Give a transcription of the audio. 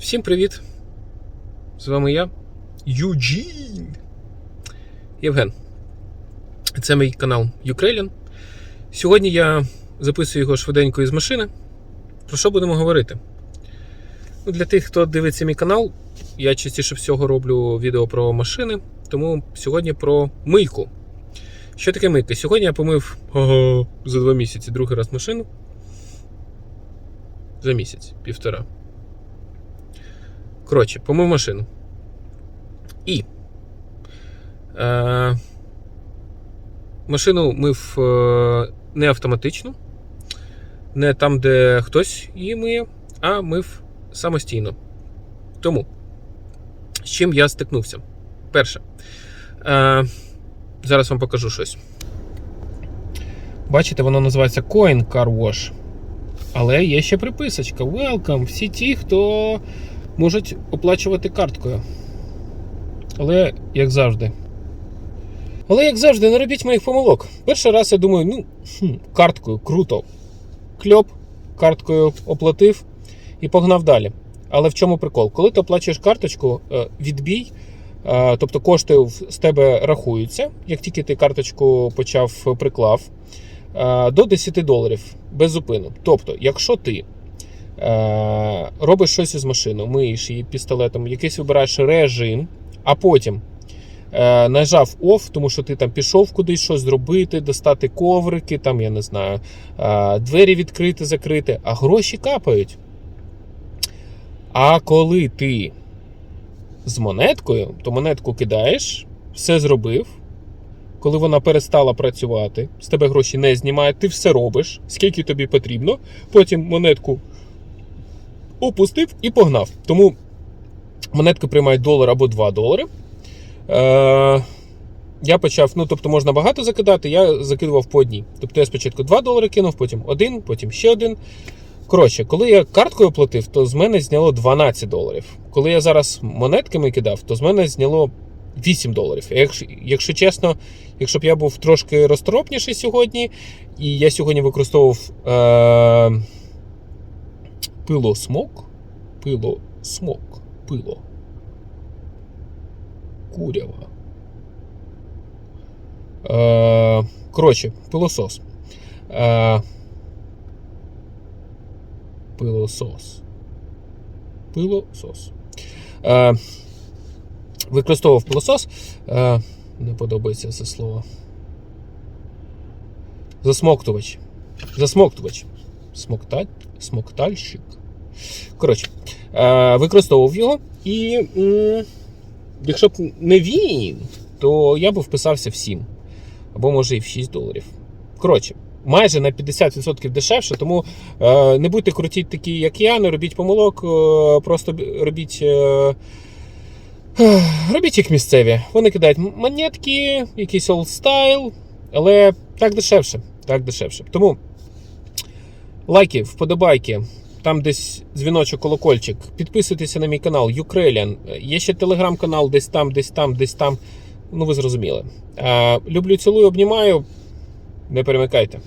Всім привіт! З вами я, Юджін. Євген. Це мій канал Ukrainian. Сьогодні я записую його швиденько із машини. Про що будемо говорити? Ну, для тих, хто дивиться мій канал, я частіше всього роблю відео про машини, тому сьогодні про мийку. Що таке мийка? Сьогодні я помив ага, за два місяці другий раз машину. За місяць, півтора. Коротше, помив машину. І. Е, машину мив е, не автоматично, не там, де хтось її миє, а мив самостійно. Тому, з чим я стикнувся? Перше. Е, зараз вам покажу щось. Бачите, воно називається Coin Car Wash. Але є ще приписочка. Welcome! Всі ті, хто можуть оплачувати карткою. Але як завжди. Але як завжди, не робіть моїх помилок. Перший раз я думаю, ну, хм, карткою круто. Кльоп, карткою оплатив і погнав далі. Але в чому прикол? Коли ти оплачуєш карточку, е, відбій, е, тобто кошти з тебе рахуються, як тільки ти карточку почав приклав, е, до 10 доларів без зупину. Тобто, якщо ти робиш щось із машиною, миєш її пістолетом, якийсь вибираєш режим, а потім е, нажав OFF, тому що ти там пішов кудись щось зробити, достати коврики, там, я не знаю, е, двері відкрити, закрити, а гроші капають. А коли ти з монеткою, то монетку кидаєш, все зробив. Коли вона перестала працювати, з тебе гроші не знімають, ти все робиш, скільки тобі потрібно. Потім монетку опустив і погнав. Тому монетки приймають долар або 2 долари. Е, я почав, ну тобто можна багато закидати, я закидував по одній. Тобто я спочатку 2 долари кинув, потім один, потім ще один. Коротше, коли я карткою платив, то з мене зняло 12 доларів. Коли я зараз монетками кидав, то з мене зняло 8 доларів. Якщо, якщо чесно, якщо б я був трошки розторопніший сьогодні, і я сьогодні використовував е, пилосмок, пилосмок, пило. Курява. Е, коротше, пилосос. Е, пилосос. Пилосос. Е, використовував пилосос. Е, не подобається це слово. Засмоктувач. Засмоктувач. Смокталь? Смоктальщик. Коротше, е, використовував його і. Якщо б не він, то я б вписався в 7. Або може і в 6 доларів. Коротше, майже на 50% дешевше, тому е, не будьте круті такі, як я, не робіть помилок, е, просто робіть. Робіть їх місцеві. Вони кидають монетки, якийсь style, але так дешевше. Так дешевше. Тому лайки, вподобайки. Там десь дзвіночок, колокольчик. Підписуйтеся на мій канал Ukrainian. Є ще телеграм-канал, десь там, десь там, десь там. Ну, ви зрозуміли. Е, люблю, цілую, обнімаю. Не перемикайте.